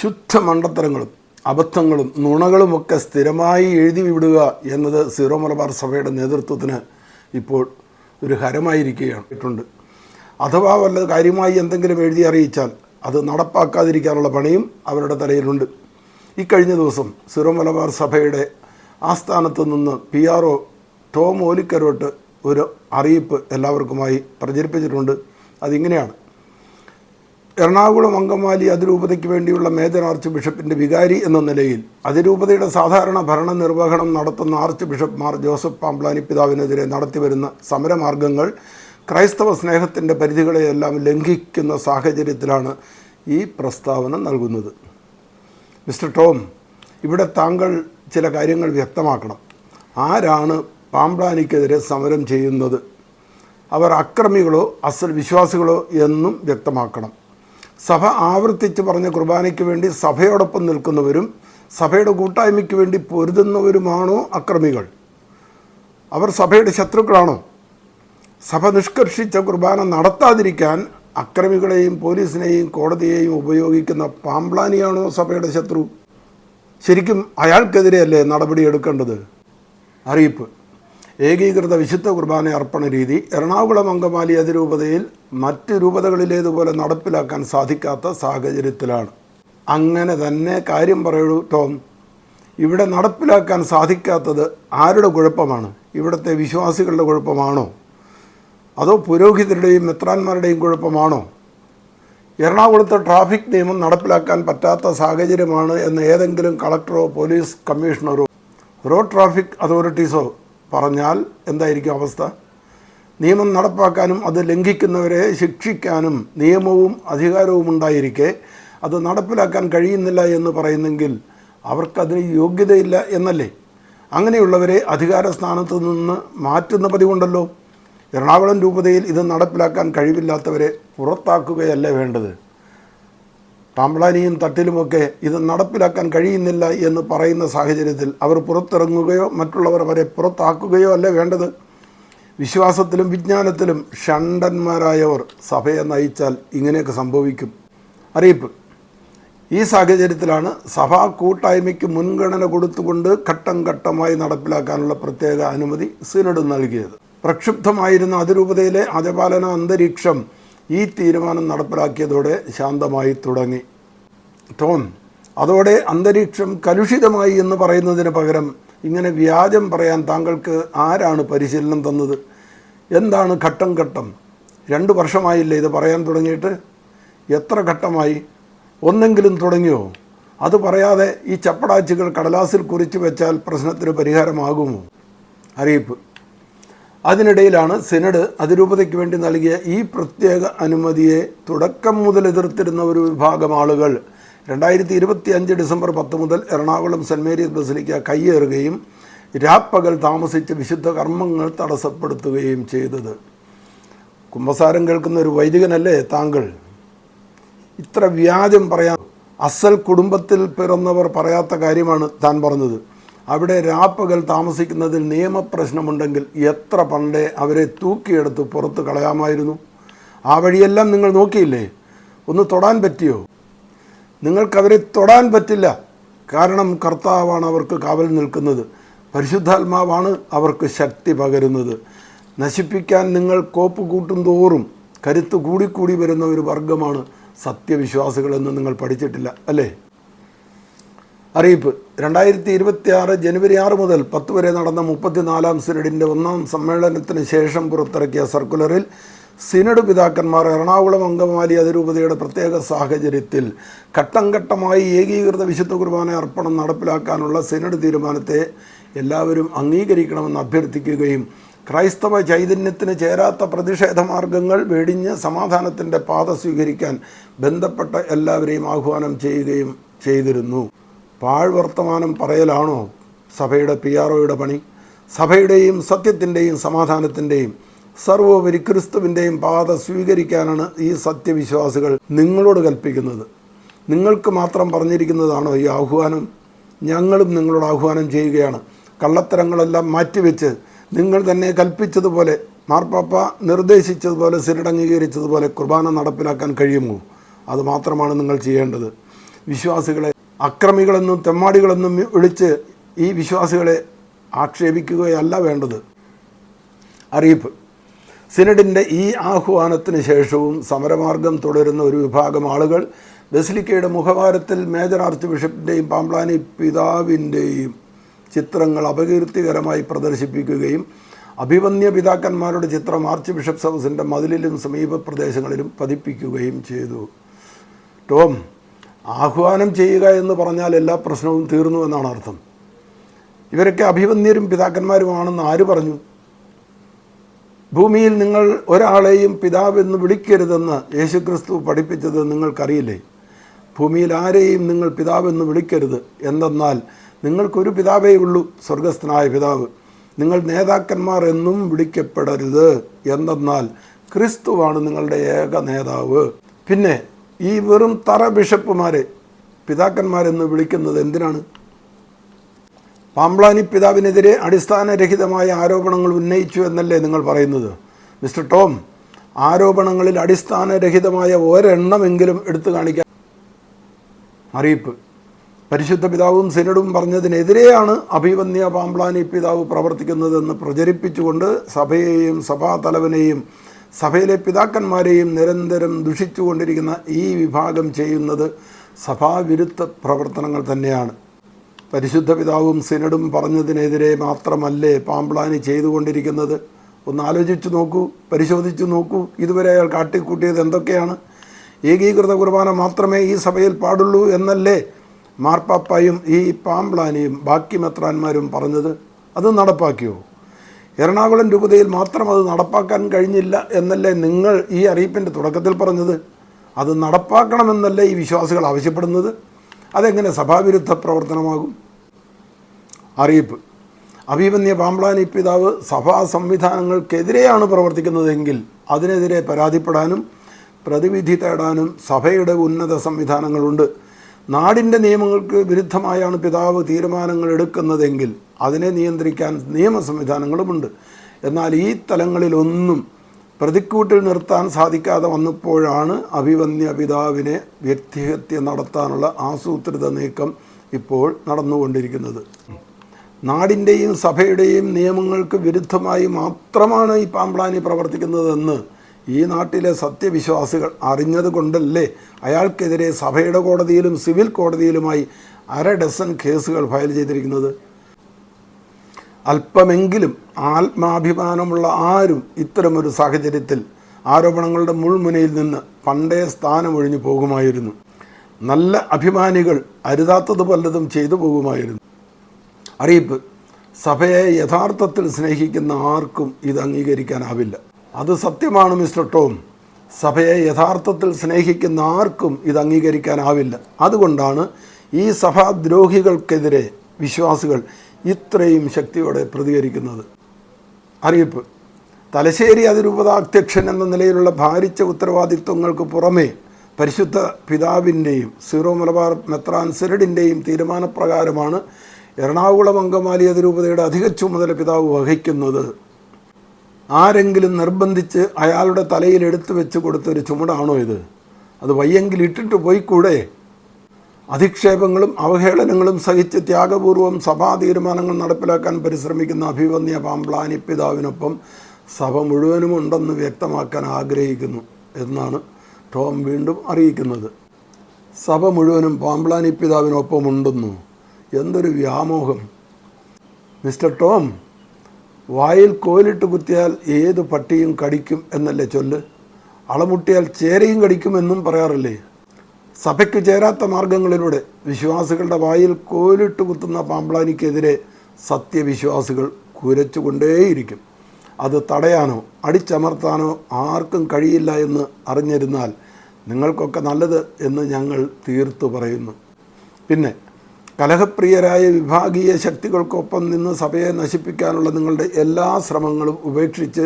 ശുദ്ധ മണ്ടത്തരങ്ങളും അബദ്ധങ്ങളും നുണകളുമൊക്കെ സ്ഥിരമായി എഴുതി വിടുക എന്നത് സീറോ മലബാർ സഭയുടെ നേതൃത്വത്തിന് ഇപ്പോൾ ഒരു ഹരമായിരിക്കുകയാണ്. അഥവാ വല്ല കാര്യമായി എന്തെങ്കിലും എഴുതി അറിയിച്ചാൽ അത് നടപ്പാക്കാതിരിക്കാനുള്ള പണിയും അവരുടെ തലയിലുണ്ട്. ഇക്കഴിഞ്ഞ ദിവസം സീറോ മലബാർ സഭയുടെ ആസ്ഥാനത്ത് നിന്ന് P R O Tom Olikkarot ഒരു അറിയിപ്പ് എല്ലാവർക്കുമായി പ്രചരിപ്പിച്ചിട്ടുണ്ട്. അതിങ്ങനെയാണ്. എറണാകുളം അങ്കമാലി അതിരൂപതയ്ക്ക് വേണ്ടിയുള്ള മേജർ ആർച്ച് ബിഷപ്പിന്റെ വികാരി എന്ന നിലയിൽ അതിരൂപതയുടെ സാധാരണ ഭരണ നിർവഹണം നടത്തുന്ന archbishop Mar Joseph Pamplany പിതാവിനെതിരെ നടത്തിവരുന്ന സമരമാർഗങ്ങൾ ക്രൈസ്തവ സ്നേഹത്തിന്റെ പരിധികളെയെല്ലാം ലംഘിക്കുന്ന സാഹചര്യത്തിലാണ് ഈ പ്രസ്താവന നൽകുന്നത്. മിസ്റ്റർ ടോം ഇവിടെ താങ്കൾ ചില കാര്യങ്ങൾ വ്യക്തമാക്കണം. ആരാണ് പാംപ്ലാനിക്കെതിരെ സമരം ചെയ്യുന്നത്? അവർ അക്രമികളോ അസൽ വിശ്വാസികളോ എന്നും വ്യക്തമാക്കണം. സഭ ആവർത്തിച്ച് പറഞ്ഞ കുർബാനയ്ക്ക് വേണ്ടി സഭയോടൊപ്പം നിൽക്കുന്നവരും സഭയുടെ കൂട്ടായ്മയ്ക്ക് വേണ്ടി പൊരുതുന്നവരുമാണോ അക്രമികൾ? അവർ സഭയുടെ ശത്രുക്കളാണോ? സഭ നിഷ്കർഷിച്ച കുർബാന നടത്താതിരിക്കാൻ അക്രമികളെയും പോലീസിനെയും കോടതിയെയും ഉപയോഗിക്കുന്ന പാംപ്ലാനിയാണോ സഭയുടെ ശത്രു? ശരിക്കും അയാൾക്കെതിരെയല്ലേ നടപടിയെടുക്കേണ്ടത് അറിയിപ്പ്. ഏകീകൃത വിശുദ്ധ കുർബാന അർപ്പണ രീതി എറണാകുളം അങ്കമാലി അതിരൂപതയിൽ മറ്റ് രൂപതകളിലേതുപോലെ നടപ്പിലാക്കാൻ സാധിക്കാത്ത സാഹചര്യത്തിലാണ്. അങ്ങനെ തന്നെ കാര്യം പറയൂ ടോം. ഇവിടെ നടപ്പിലാക്കാൻ സാധിക്കാത്തത് ആരുടെ കുഴപ്പമാണ്? ഇവിടുത്തെ വിശ്വാസികളുടെ കുഴപ്പമാണോ? അതോ പുരോഹിതരുടെയും മെത്രാന്മാരുടെയും കുഴപ്പമാണോ? എറണാകുളത്ത് ട്രാഫിക് നിയമം നടപ്പിലാക്കാൻ പറ്റാത്ത സാഹചര്യമാണ് എന്ന് ഏതെങ്കിലും കളക്ടറോ പോലീസ് കമ്മീഷണറോ റോഡ് ട്രാഫിക് അതോറിറ്റീസോ പറഞ്ഞാൽ എന്തായിരിക്കും അവസ്ഥ? നിയമം നടപ്പാക്കാനും അത് ലംഘിക്കുന്നവരെ ശിക്ഷിക്കാനും നിയമവും അധികാരവും ഉണ്ടായിരിക്കെ അത് നടപ്പിലാക്കാൻ കഴിയുന്നില്ല എന്ന് പറയുന്നെങ്കിൽ അവർക്കതിന് യോഗ്യതയില്ല എന്നല്ലേ? അങ്ങനെയുള്ളവരെ അധികാര സ്ഥാനത്ത് നിന്ന് മാറ്റുന്ന പതിവുണ്ടല്ലോ. എറണാകുളം രൂപതയിൽ ഇത് നടപ്പിലാക്കാൻ കഴിവില്ലാത്തവരെ പുറത്താക്കുകയല്ല വേണ്ടത്? പാമ്പ്ലാനിയും തട്ടിലുമൊക്കെ ഇത് നടപ്പിലാക്കാൻ കഴിയുന്നില്ല എന്ന് പറയുന്ന സാഹചര്യത്തിൽ അവർ പുറത്തിറങ്ങുകയോ മറ്റുള്ളവർ അവരെ പുറത്താക്കുകയോ അല്ല വേണ്ടത്. വിശ്വാസത്തിലും വിജ്ഞാനത്തിലും ഷണ്ടന്മാരായവർ സഭയെ നയിച്ചാൽ ഇങ്ങനെയൊക്കെ സംഭവിക്കും. അറിയിപ്പ്. ഈ സാഹചര്യത്തിലാണ് സഭാ കൂട്ടായ്മയ്ക്ക് മുൻഗണന കൊടുത്തുകൊണ്ട് ഘട്ടം ഘട്ടമായി നടപ്പിലാക്കാനുള്ള പ്രത്യേക അനുമതി സിനഡ് നൽകിയത്. പ്രക്ഷുബ്ധമായിരുന്ന അതിരൂപതയിലെ അജപാലന അന്തരീക്ഷം ഈ തീരുമാനം നടപ്പിലാക്കിയതോടെ ശാന്തമായി തുടങ്ങി. ടോം അതോടെ അന്തരീക്ഷം കലുഷിതമായി എന്ന് പറയുന്നതിന് പകരം ഇങ്ങനെ വ്യാജം പറയാൻ താങ്കൾക്ക് ആരാണ് പരിശീലനം തന്നത്? എന്താണ് ഘട്ടം ഘട്ടം? രണ്ട് വർഷമായില്ലേ ഇത് പറയാൻ തുടങ്ങിയിട്ട്? എത്ര ഘട്ടമായി? ഒന്നെങ്കിലും തുടങ്ങിയോ? അത് പറയാതെ ഈ ചപ്പടാച്ചുകൾ കടലാസിൽ കുറിച്ച് വെച്ചാൽ പ്രശ്നത്തിന് പരിഹാരമാകുമോ? അറിയിപ്പ്. അതിനിടയിലാണ് സെനഡ് അതിരൂപതയ്ക്ക് വേണ്ടി നൽകിയ ഈ പ്രത്യേക അനുമതിയെ തുടക്കം മുതൽ എതിർത്തിരുന്ന ഒരു വിഭാഗം ആളുകൾ രണ്ടായിരത്തി ഇരുപത്തി അഞ്ച് ഡിസംബർ പത്ത് മുതൽ എറണാകുളം സെന്റ് മേരീസ് ബസിലിക്ക കയ്യേറുകയും രാപ്പകൽ താമസിച്ച് വിശുദ്ധ കർമ്മങ്ങൾ തടസ്സപ്പെടുത്തുകയും ചെയ്തത്. കുമ്പസാരം കേൾക്കുന്ന ഒരു വൈദികനല്ലേ താങ്കൾ? ഇത്ര വ്യാജം പറയാൻ അസൽ കുടുംബത്തിൽ പിറന്നവർ പറയാത്ത കാര്യമാണ് താൻ പറഞ്ഞത്. അവിടെ രാപ്പകൽ താമസിക്കുന്നതിൽ നിയമപ്രശ്നമുണ്ടെങ്കിൽ എത്ര പണ്ടേ അവരെ തൂക്കിയെടുത്ത് പുറത്ത് കളയാമായിരുന്നു. ആ വഴിയെല്ലാം നിങ്ങൾ നോക്കിയില്ലേ? ഒന്ന് തൊടാൻ പറ്റിയോ? നിങ്ങൾക്കവരെ തൊടാൻ പറ്റില്ല. കാരണം കർത്താവാണ് അവർക്ക് കാവൽ നിൽക്കുന്നത്. പരിശുദ്ധാത്മാവാണ് അവർക്ക് ശക്തി പകരുന്നത്. നശിപ്പിക്കാൻ നിങ്ങൾ കോപ്പ് കൂട്ടും തോറും കരുത്ത് കൂടിക്കൂടി വരുന്ന ഒരു വർഗമാണ് സത്യവിശ്വാസികളെന്ന് നിങ്ങൾ പഠിച്ചിട്ടില്ല അല്ലേ? അറിയിപ്പ്. രണ്ടായിരത്തി ഇരുപത്തി ആറ് ജനുവരി ആറ് മുതൽ പത്ത് വരെ നടന്ന മുപ്പത്തിനാലാം സിനഡിന്റെ ഒന്നാം സമ്മേളനത്തിന് ശേഷം പുറത്തിറക്കിയ സർക്കുലറിൽ സിനഡ് പിതാക്കന്മാർ എറണാകുളം അങ്കമാലി അതിരൂപതയുടെ പ്രത്യേക സാഹചര്യത്തിൽ ഘട്ടം ഘട്ടമായി ഏകീകൃത വിശുദ്ധ കുർബാന അർപ്പണം നടപ്പിലാക്കാനുള്ള സിനഡ് തീരുമാനത്തെ എല്ലാവരും അംഗീകരിക്കണമെന്ന് അഭ്യർത്ഥിക്കുകയും ക്രൈസ്തവ ചൈതന്യത്തിന് ചേരാത്ത പ്രതിഷേധ മാർഗങ്ങൾ വെടിഞ്ഞ് സമാധാനത്തിന്റെ പാത സ്വീകരിക്കാൻ ബന്ധപ്പെട്ട എല്ലാവരെയും ആഹ്വാനം ചെയ്യുകയും ചെയ്തിരുന്നു. പാഴ്വർത്തമാനം പറയലാണോ? സഭയുടെ പി ആർ പണി. സഭയുടെയും സത്യത്തിന്റെയും സമാധാനത്തിന്റെയും സർവോപരി ക്രിസ്തുവിന്റെയും പാത സ്വീകരിക്കാനാണ് ഈ സത്യവിശ്വാസികൾ നിങ്ങളോട് കൽപ്പിക്കുന്നത്. നിങ്ങൾക്ക് മാത്രം പറഞ്ഞിരിക്കുന്നതാണോ ഈ ആഹ്വാനം? ഞങ്ങളും നിങ്ങളോട് ആഹ്വാനം ചെയ്യുകയാണ്. കള്ളത്തരങ്ങളെല്ലാം മാറ്റിവെച്ച് നിങ്ങൾ തന്നെ കൽപ്പിച്ചതുപോലെ മാർപ്പാപ്പ നിർദ്ദേശിച്ചതുപോലെ സിരടംഗീകരിച്ചതുപോലെ കുർബാന നടപ്പിലാക്കാൻ കഴിയുമോ? അത് മാത്രമാണ് നിങ്ങൾ ചെയ്യേണ്ടത്. വിശ്വാസികളെ അക്രമികളെന്നും തെമ്മാടികളെന്നും വിളിച്ച് ഈ വിശ്വാസികളെ ആക്ഷേപിക്കുകയല്ല വേണ്ടത്. അറിയിപ്പ്. സിനഡിന്റെ ഈ ആഹ്വാനത്തിന് ശേഷവും സമരമാർഗം തുടരുന്ന ഒരു വിഭാഗം ആളുകൾ ബസിലിക്കയുടെ മുഖവാരത്തിൽ മേജർ ആർച്ച് ബിഷപ്പിന്റെയും പാമ്പ്ലാനി പിതാവിന്റെയും ചിത്രങ്ങൾ അപകീർത്തികരമായി പ്രദർശിപ്പിക്കുകയും അഭിവന്യ പിതാക്കന്മാരുടെ ചിത്രം ആർച്ച് ബിഷപ്സ് ഹൗസിന്റെ മതിലിലും സമീപ പ്രദേശങ്ങളിലും പതിപ്പിക്കുകയും ചെയ്തു. ടോം ആഹ്വാനം ചെയ്യുക എന്ന് പറഞ്ഞാൽ എല്ലാ പ്രശ്നവും തീർന്നു എന്നാണ് അർത്ഥം. ഇവരൊക്കെ അഭിവന്യരും പിതാക്കന്മാരുമാണെന്ന് ആര് പറഞ്ഞു? ഭൂമിയിൽ നിങ്ങൾ ഒരാളെയും പിതാവെന്ന് വിളിക്കരുതെന്ന് യേശുക്രിസ്തു പഠിപ്പിച്ചത് നിങ്ങൾക്കറിയില്ലേ? ഭൂമിയിൽ ആരെയും നിങ്ങൾ പിതാവെന്ന് വിളിക്കരുത്. എന്തെന്നാൽ നിങ്ങൾക്കൊരു പിതാവേ ഉള്ളൂ സ്വർഗസ്ഥനായ പിതാവ്. നിങ്ങൾ നേതാക്കന്മാർ എന്നും വിളിക്കപ്പെടരുത്. എന്തെന്നാൽ ക്രിസ്തുവാണ് നിങ്ങളുടെ ഏക നേതാവ്. പിന്നെ ഈ വെറും തറ ബിഷപ്പുമാരെ പിതാക്കന്മാരെന്ന് വിളിക്കുന്നത് എന്തിനാണ്? പാമ്പ്ലാനി പിതാവിനെതിരെ അടിസ്ഥാനരഹിതമായ ആരോപണങ്ങൾ ഉന്നയിച്ചു എന്നല്ലേ നിങ്ങൾ പറയുന്നത്? മിസ്റ്റർ ടോം ആരോപണങ്ങളിൽ അടിസ്ഥാനരഹിതമായ ഒരെണ്ണമെങ്കിലും എടുത്തു കാണിക്കാൻ അറിയിപ്പ്. പരിശുദ്ധ പിതാവും സിനഡും പറഞ്ഞതിനെതിരെയാണ് അഭിവന്യ പാംബ്ലാനി പിതാവ് പ്രവർത്തിക്കുന്നതെന്ന് പ്രചരിപ്പിച്ചുകൊണ്ട് സഭയെയും സഭാതലവനെയും സഭയിലെ പിതാക്കന്മാരെയും നിരന്തരം ദുഷിച്ചുകൊണ്ടിരിക്കുന്ന ഈ വിഭാഗം ചെയ്യുന്നത് സഭാവിരുദ്ധ പ്രവർത്തനങ്ങൾ തന്നെയാണ്. പരിശുദ്ധ പിതാവും സിനഡും പറഞ്ഞതിനെതിരെ മാത്രമല്ലേ പാമ്പ്ലാനി ചെയ്തുകൊണ്ടിരിക്കുന്നത്? ഒന്ന് ആലോചിച്ചു നോക്കൂ പരിശോധിച്ചു നോക്കൂ. ഇതുവരെ അയാൾ കാട്ടിക്കൂട്ടിയത് എന്തൊക്കെയാണ്? ഏകീകൃത കുർബാന മാത്രമേ ഈ സഭയിൽ പാടുള്ളൂ എന്നല്ലേ മാർപ്പാപ്പായും ഈ പാമ്പ്ലാനിയും ബാക്കി മെത്രാന്മാരും പറഞ്ഞത്? അത് നടപ്പാക്കിയോ? എറണാകുളം രൂപതയിൽ മാത്രം അത് നടപ്പാക്കാൻ കഴിഞ്ഞില്ല എന്നല്ലേ നിങ്ങൾ ഈ അറിയിപ്പിന്റെ തുടക്കത്തിൽ പറഞ്ഞത്? അത് നടപ്പാക്കണമെന്നല്ലേ ഈ വിശ്വാസികൾ ആവശ്യപ്പെടുന്നത്? അതെങ്ങനെ സഭാവിരുദ്ധ പ്രവർത്തനമാകും? അറിയിപ്പ്. അഭിമന്യ പാമ്പ്ലാനി പിതാവ് സഭാ സംവിധാനങ്ങൾക്കെതിരെയാണ് പ്രവർത്തിക്കുന്നതെങ്കിൽ അതിനെതിരെ പരാതിപ്പെടാനും പ്രതിവിധി തേടാനും സഭയുടെ ഉന്നത സംവിധാനങ്ങളുണ്ട്. നാടിന്റെ നിയമങ്ങൾക്ക് വിരുദ്ധമായാണ് പിതാവ് തീരുമാനങ്ങൾ എടുക്കുന്നതെങ്കിൽ അതിനെ നിയന്ത്രിക്കാൻ നിയമ സംവിധാനങ്ങളുമുണ്ട് എന്നാൽ ഈ തലങ്ങളിലൊന്നും പ്രതിക്കൂട്ടിൽ നിർത്താൻ സാധിക്കാതെ വന്നപ്പോഴാണ് അഭിവന്യ പിതാവിനെ വ്യക്തിഹത്യ നടത്താനുള്ള ആസൂത്രിത നീക്കം ഇപ്പോൾ നടന്നുകൊണ്ടിരിക്കുന്നത്. നാടിന്റെയും സഭയുടെയും നിയമങ്ങൾക്ക് വിരുദ്ധമായി മാത്രമാണ് ഈ പാമ്പ്ലാനി പ്രവർത്തിക്കുന്നതെന്ന് ഈ നാട്ടിലെ സത്യവിശ്വാസികൾ അറിഞ്ഞത് കൊണ്ടല്ലേ അയാൾക്കെതിരെ സഭയുടെ കോടതിയിലും സിവിൽ കോടതിയിലുമായി അര ഡസൺ കേസുകൾ ഫയൽ ചെയ്തിരിക്കുന്നത്? അല്പമെങ്കിലും ആത്മാഭിമാനമുള്ള ആരും ഇത്തരമൊരു സാഹചര്യത്തിൽ ആരോപണങ്ങളുടെ മുൾമുനയിൽ നിന്ന് പണ്ടേ സ്ഥാനമൊഴിഞ്ഞു പോകുമായിരുന്നു. നല്ല അഭിമാനികൾ അരുതാത്തത് പലതും ചെയ്തു പോകുമായിരുന്നു. അറിയിപ്പ് സഭയെ യഥാർത്ഥത്തിൽ സ്നേഹിക്കുന്ന ആർക്കും ഇത് അംഗീകരിക്കാനാവില്ല. അത് സത്യമാണ് മിസ്റ്റർ ടോം. സഭയെ യഥാർത്ഥത്തിൽ സ്നേഹിക്കുന്ന ആർക്കും ഇത് അംഗീകരിക്കാനാവില്ല. അതുകൊണ്ടാണ് ഈ സഭാദ്രോഹികൾക്കെതിരെ വിശ്വാസികൾ ഇത്രയും ശക്തിയോടെ പ്രതികരിക്കുന്നത്. അറിയിപ്പ്. തലശ്ശേരി അതിരൂപതാധ്യക്ഷൻ എന്ന നിലയിലുള്ള ഭാരിച്ച ഉത്തരവാദിത്വങ്ങൾക്ക് പുറമേ പരിശുദ്ധ പിതാവിന്റെയും സീറോ മലബാർ മെത്രാൻ സിരഡിന്റെയും തീരുമാനപ്രകാരമാണ് എറണാകുളം അങ്കമാലി അതിരൂപതയുടെ അധിക ചുമതല പിതാവ് വഹിക്കുന്നത്. ആരെങ്കിലും നിർബന്ധിച്ച് അയാളുടെ തലയിൽ എടുത്തു വെച്ച് കൊടുത്തൊരു ചുമടാണോ ഇത്? അത് വയ്യെങ്കിൽ ഇട്ടിട്ട് പോയിക്കൂടെ? അധിക്ഷേപങ്ങളും അവഹേളനങ്ങളും സഹിച്ച് ത്യാഗപൂർവം സഭാ തീരുമാനങ്ങൾ നടപ്പിലാക്കാൻ പരിശ്രമിക്കുന്ന അഭിവന്യ പാംപ്ലാനി പിതാവിനൊപ്പം സഭ മുഴുവനും ഉണ്ടെന്ന് വ്യക്തമാക്കാൻ ആഗ്രഹിക്കുന്നു എന്നാണ് ടോം വീണ്ടും അറിയിക്കുന്നത്. സഭ മുഴുവനും പാംപ്ലാനി പിതാവിനൊപ്പം ഉണ്ടെന്നു? എന്തൊരു വ്യാമോഹം. മിസ്റ്റർ ടോം വായിൽ കോലിട്ട് കുത്തിയാൽ ഏത് പട്ടിയും കടിക്കും എന്നല്ലേ ചൊല്ല്? അളമുട്ടിയാൽ ചേരയും കടിക്കുമെന്നും പറയാറില്ലേ? സഭയ്ക്ക് ചേരാത്ത മാർഗങ്ങളിലൂടെ വിശ്വാസികളുടെ വായിൽ കോലിട്ട് കുത്തുന്ന പാമ്പ്ലാനിക്കെതിരെ സത്യവിശ്വാസികൾ കുരച്ചുകൊണ്ടേയിരിക്കും. അത് തടയാനോ അടിച്ചമർത്താനോ ആർക്കും കഴിയില്ല എന്ന് അറിഞ്ഞിരുന്നാൽ നിങ്ങൾക്കൊക്കെ നല്ലത് എന്ന് ഞങ്ങൾ തീർത്തു പറയുന്നു. പിന്നെ കലഹപ്രിയരായ വിഭാഗീയ ശക്തികൾക്കൊപ്പം നിന്ന് സഭയെ നശിപ്പിക്കാനുള്ള നിങ്ങളുടെ എല്ലാ ശ്രമങ്ങളും ഉപേക്ഷിച്ച്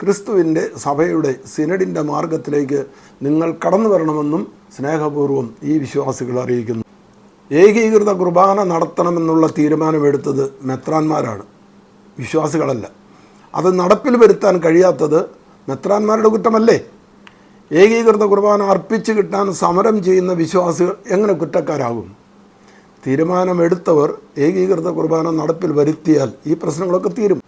ക്രിസ്തുവിന്റെ സഭയുടെ സിനഡിന്റെ മാർഗത്തിലേക്ക് നിങ്ങൾ കടന്നു വരണമെന്നും സ്നേഹപൂർവം ഈ വിശ്വാസികൾ അറിയിക്കുന്നു. ഏകീകൃത കുർബാന നടത്തണമെന്നുള്ള തീരുമാനമെടുത്തത് മെത്രാന്മാരാണ്. വിശ്വാസികളല്ല. അത് നടപ്പിൽ വരുത്താൻ കഴിയാത്തത് മെത്രാന്മാരുടെ കുറ്റമല്ലേ? ഏകീകൃത കുർബാന അർപ്പിച്ച് കിട്ടാൻ സമരം ചെയ്യുന്ന വിശ്വാസികൾ എങ്ങനെ കുറ്റക്കാരാകും? തീരുമാനമെടുത്തവർ ഏകീകൃത കുർബാന നടപ്പിൽ വരുത്തിയാൽ ഈ പ്രശ്നങ്ങളൊക്കെ തീരും.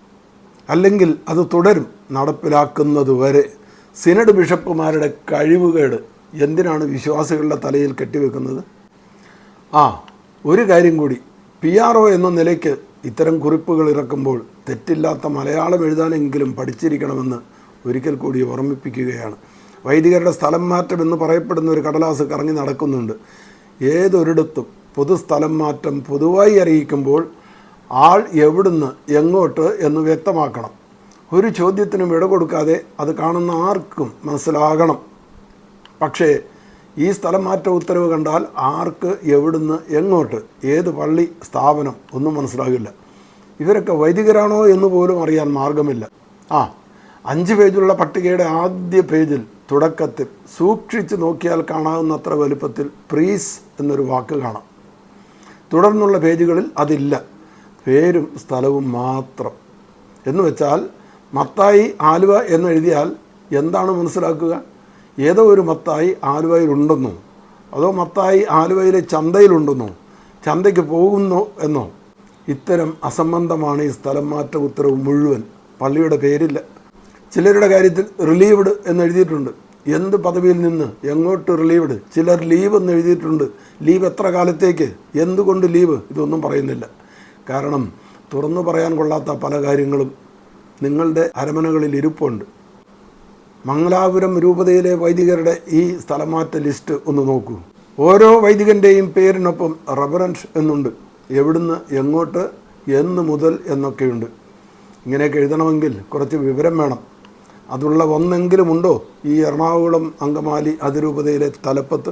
അല്ലെങ്കിൽ അത് തുടരും നടപ്പിലാക്കുന്നതുവരെ. സിനഡ് ബിഷപ്പുമാരുടെ കഴിവുകേട് എന്തിനാണ് വിശ്വാസികളുടെ തലയിൽ കെട്ടിവെക്കുന്നത്? ആ ഒരു കാര്യം കൂടി. പി ആർ ഒ എന്ന നിലയ്ക്ക് ഇത്തരം കുറിപ്പുകൾ ഇറക്കുമ്പോൾ തെറ്റില്ലാത്ത മലയാളം എഴുതാനെങ്കിലും പഠിച്ചിരിക്കണമെന്ന് ഒരിക്കൽ കൂടി ഓർമ്മിപ്പിക്കുകയാണ്. വൈദികരുടെ സ്ഥലം മാറ്റം എന്ന് പറയപ്പെടുന്ന ഒരു കടലാസ് കറങ്ങി നടക്കുന്നുണ്ട്. ഏതൊരിടത്തും പൊതു സ്ഥലം മാറ്റം പൊതുവായി അറിയിക്കുമ്പോൾ ആൾ എവിടുന്ന് എങ്ങോട്ട് എന്ന് വ്യക്തമാക്കണം. ഒരു ചോദ്യത്തിനും ഇട കൊടുക്കാതെ അത് കാണുന്ന ആർക്കും മനസ്സിലാകണം. പക്ഷേ ഈ സ്ഥലം മാറ്റ ഉത്തരവ് കണ്ടാൽ ആർക്ക് എവിടുന്ന് എങ്ങോട്ട് ഏത് പള്ളി സ്ഥാപനം ഒന്നും മനസ്സിലാകില്ല. ഇവരൊക്കെ വൈദികരാണോ എന്ന് പോലും അറിയാൻ മാർഗമില്ല. ആ അഞ്ച് പേജുള്ള പട്ടികയുടെ ആദ്യ പേജിൽ തുടക്കത്തിൽ സൂക്ഷിച്ച് നോക്കിയാൽ കാണാവുന്നത്ര വലുപ്പത്തിൽ പ്രീസ് എന്നൊരു വാക്ക് കാണാം. തുടർന്നുള്ള പേജുകളിൽ അതില്ല. പേരും സ്ഥലവും മാത്രം. എന്ന് വെച്ചാൽ മത്തായി ആലുവ എന്നെഴുതിയാൽ എന്താണ് മനസ്സിലാക്കുക? ഏതോ ഒരു മത്തായി ആലുവയിലുണ്ടെന്നോ അതോ മത്തായി ആലുവയിലെ ചന്തയിലുണ്ടെന്നോ ചന്തയ്ക്ക് പോകുന്നു എന്നോ. ഇത്തരം അസംബന്ധമാണ് ഈ സ്ഥലം മാറ്റ ഉത്തരവ് മുഴുവൻ. പള്ളിയുടെ പേരില്ല. ചിലരുടെ കാര്യത്തിൽ റിലീവ്ഡ് എന്ന് എഴുതിയിട്ടുണ്ട് എന്ത് പദവിയിൽ നിന്ന് എങ്ങോട്ട് റിലീവ്ഡ് ചിലർ ലീവ് എന്ന് എഴുതിയിട്ടുണ്ട് ലീവ് എത്ര കാലത്തേക്ക്? എന്തുകൊണ്ട് ലീവ് ഇതൊന്നും പറയുന്നില്ല. കാരണം തുറന്നു പറയാൻ കൊള്ളാത്ത പല കാര്യങ്ങളും നിങ്ങളുടെ അരമനകളിൽ ഇരിപ്പുണ്ട്. മംഗലാപുരം രൂപതയിലെ വൈദികരുടെ ഈ സ്ഥലമാറ്റ ലിസ്റ്റ് ഒന്ന് നോക്കൂ. ഓരോ വൈദികന്റെയും പേരിനൊപ്പം റെഫറൻസ് എന്നുണ്ട്. എവിടുന്ന് എങ്ങോട്ട് എന്ന് മുതൽ എന്നൊക്കെയുണ്ട്. ഇങ്ങനെയൊക്കെ എഴുതണമെങ്കിൽ കുറച്ച് വിവരം വേണം. അതുള്ള ഒന്നെങ്കിലും ഉണ്ടോ? ഈ എറണാകുളം അങ്കമാലി അതിരൂപതയിലെ തലപ്പത്ത്